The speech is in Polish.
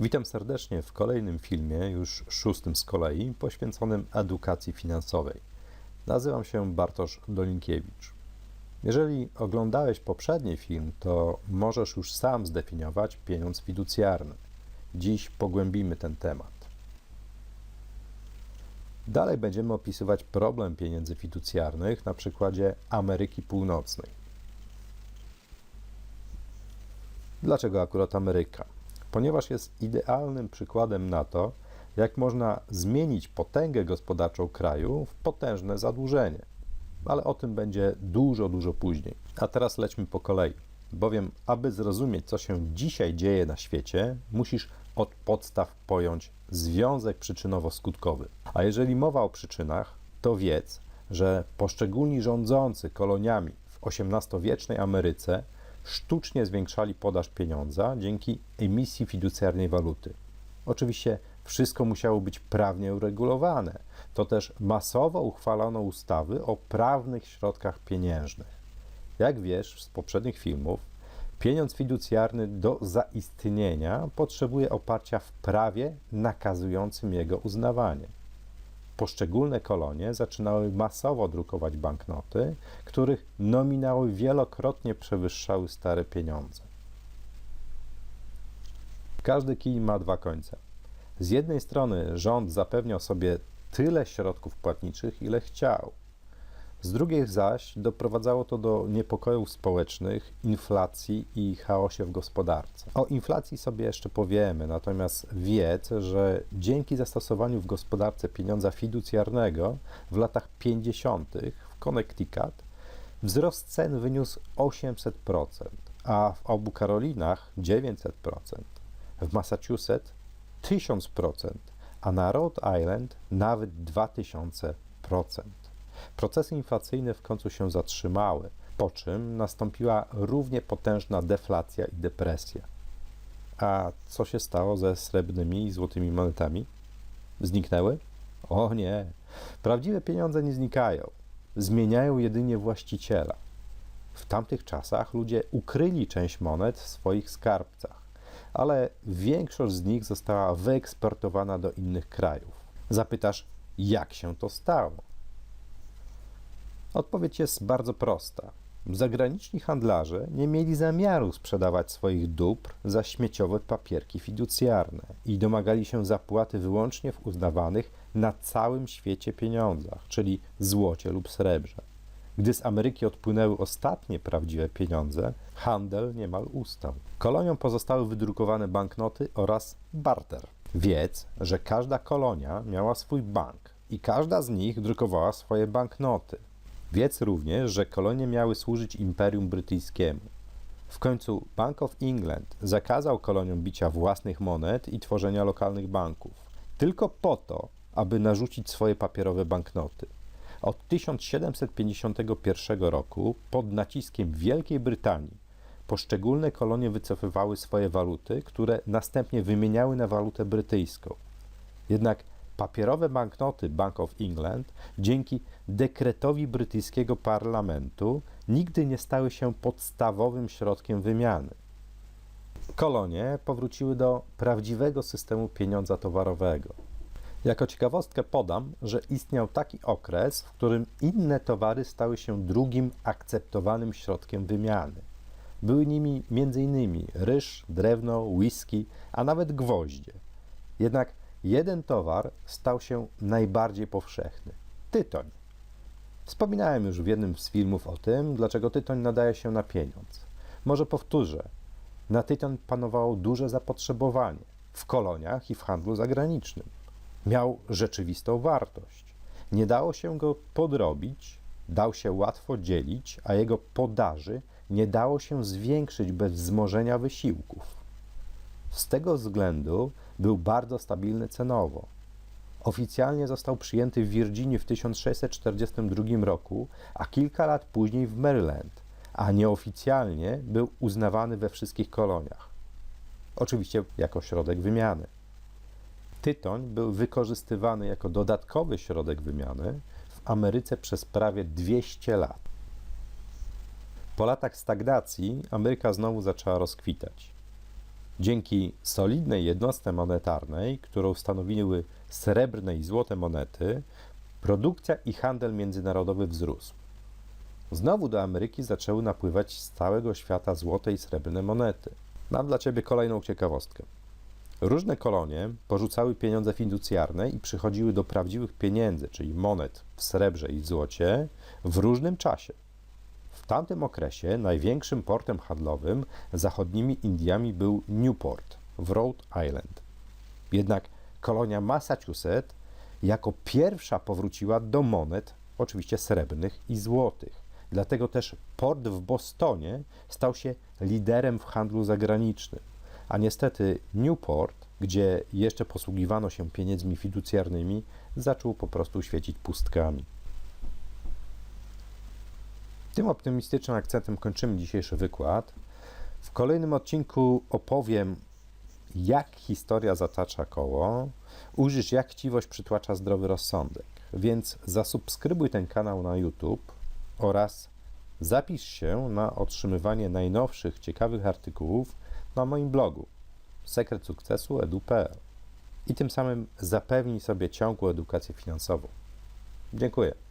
Witam serdecznie w kolejnym filmie, już szóstym z kolei, poświęconym edukacji finansowej. Nazywam się Bartosz Dolinkiewicz. Jeżeli oglądałeś poprzedni film, to możesz już sam zdefiniować pieniądz fiducjarny. Dziś pogłębimy ten temat. Dalej będziemy opisywać problem pieniędzy fiducjarnych na przykładzie Ameryki Północnej. Dlaczego akurat Ameryka? Ponieważ jest idealnym przykładem na to, jak można zmienić potęgę gospodarczą kraju w potężne zadłużenie. Ale o tym będzie dużo, dużo później. A teraz lećmy po kolei. Bowiem, aby zrozumieć, co się dzisiaj dzieje na świecie, musisz od podstaw pojąć związek przyczynowo-skutkowy. A jeżeli mowa o przyczynach, to wiedz, że poszczególni rządzący koloniami w XVIII-wiecznej Ameryce sztucznie zwiększali podaż pieniądza dzięki emisji fiducjarnej waluty. Oczywiście wszystko musiało być prawnie uregulowane. To też masowo uchwalano ustawy o prawnych środkach pieniężnych. Jak wiesz z poprzednich filmów, pieniądz fiducjarny do zaistnienia potrzebuje oparcia w prawie nakazującym jego uznawanie. Poszczególne kolonie zaczynały masowo drukować banknoty, których nominały wielokrotnie przewyższały stare pieniądze. Każdy kij ma dwa końce. Z jednej strony rząd zapewniał sobie tyle środków płatniczych, ile chciał. Z drugiej zaś doprowadzało to do niepokojów społecznych, inflacji i chaosie w gospodarce. O inflacji sobie jeszcze powiemy, natomiast wiedz, że dzięki zastosowaniu w gospodarce pieniądza fiducjarnego w latach 50. w Connecticut wzrost cen wyniósł 800%, a w obu Karolinach 900%, w Massachusetts 1000%, a na Rhode Island nawet 2000%. Procesy inflacyjne w końcu się zatrzymały, po czym nastąpiła równie potężna deflacja i depresja. A co się stało ze srebrnymi i złotymi monetami? Zniknęły? O nie! Prawdziwe pieniądze nie znikają. Zmieniają jedynie właściciela. W tamtych czasach ludzie ukryli część monet w swoich skarbcach, ale większość z nich została wyeksportowana do innych krajów. Zapytasz, jak się to stało? Odpowiedź jest bardzo prosta. Zagraniczni handlarze nie mieli zamiaru sprzedawać swoich dóbr za śmieciowe papierki fiducjarne i domagali się zapłaty wyłącznie w uznawanych na całym świecie pieniądzach, czyli złocie lub srebrze. Gdy z Ameryki odpłynęły ostatnie prawdziwe pieniądze, handel niemal ustał. Koloniom pozostały wydrukowane banknoty oraz barter. Wiedz, że każda kolonia miała swój bank i każda z nich drukowała swoje banknoty. Wiedz również, że kolonie miały służyć Imperium Brytyjskiemu. W końcu Bank of England zakazał koloniom bicia własnych monet i tworzenia lokalnych banków, tylko po to, aby narzucić swoje papierowe banknoty. Od 1751 roku, pod naciskiem Wielkiej Brytanii, poszczególne kolonie wycofywały swoje waluty, które następnie wymieniały na walutę brytyjską. Jednak papierowe banknoty Bank of England dzięki dekretowi brytyjskiego parlamentu nigdy nie stały się podstawowym środkiem wymiany. Kolonie powróciły do prawdziwego systemu pieniądza towarowego. Jako ciekawostkę podam, że istniał taki okres, w którym inne towary stały się drugim akceptowanym środkiem wymiany. Były nimi m.in. ryż, drewno, whisky, a nawet gwoździe. Jednak jeden towar stał się najbardziej powszechny tytoń. Wspominałem już w jednym z filmów o tym, dlaczego tytoń nadaje się na pieniądz. Może powtórzę. Na tytoń panowało duże zapotrzebowanie w koloniach i w handlu zagranicznym. Miał rzeczywistą wartość. Nie dało się go podrobić, dał się łatwo dzielić, a jego podaży nie dało się zwiększyć bez wzmożenia wysiłków. Z tego względu był bardzo stabilny cenowo. Oficjalnie został przyjęty w Virginii w 1642 roku, a kilka lat później w Maryland, a nieoficjalnie był uznawany we wszystkich koloniach. Oczywiście jako środek wymiany. Tytoń był wykorzystywany jako dodatkowy środek wymiany w Ameryce przez prawie 200 lat. Po latach stagnacji Ameryka znowu zaczęła rozkwitać. Dzięki solidnej jednostce monetarnej, którą stanowiły srebrne i złote monety, produkcja i handel międzynarodowy wzrósł. Znowu do Ameryki zaczęły napływać z całego świata złote i srebrne monety. Mam dla Ciebie kolejną ciekawostkę. Różne kolonie porzucały pieniądze fiducjarne i przychodziły do prawdziwych pieniędzy, czyli monet w srebrze i złocie, w różnym czasie. W tamtym okresie największym portem handlowym zachodnimi Indiami był Newport w Rhode Island. Jednak kolonia Massachusetts jako pierwsza powróciła do monet, oczywiście srebrnych i złotych. Dlatego też port w Bostonie stał się liderem w handlu zagranicznym. A niestety Newport, gdzie jeszcze posługiwano się pieniędzmi fiducjarnymi, zaczął po prostu świecić pustkami. Tym optymistycznym akcentem kończymy dzisiejszy wykład. W kolejnym odcinku opowiem, jak historia zatacza koło, ujrzysz, jak chciwość przytłacza zdrowy rozsądek. Więc zasubskrybuj ten kanał na YouTube oraz zapisz się na otrzymywanie najnowszych ciekawych artykułów na moim blogu sekret sukcesu edu.pl i tym samym zapewnij sobie ciągłą edukację finansową. Dziękuję.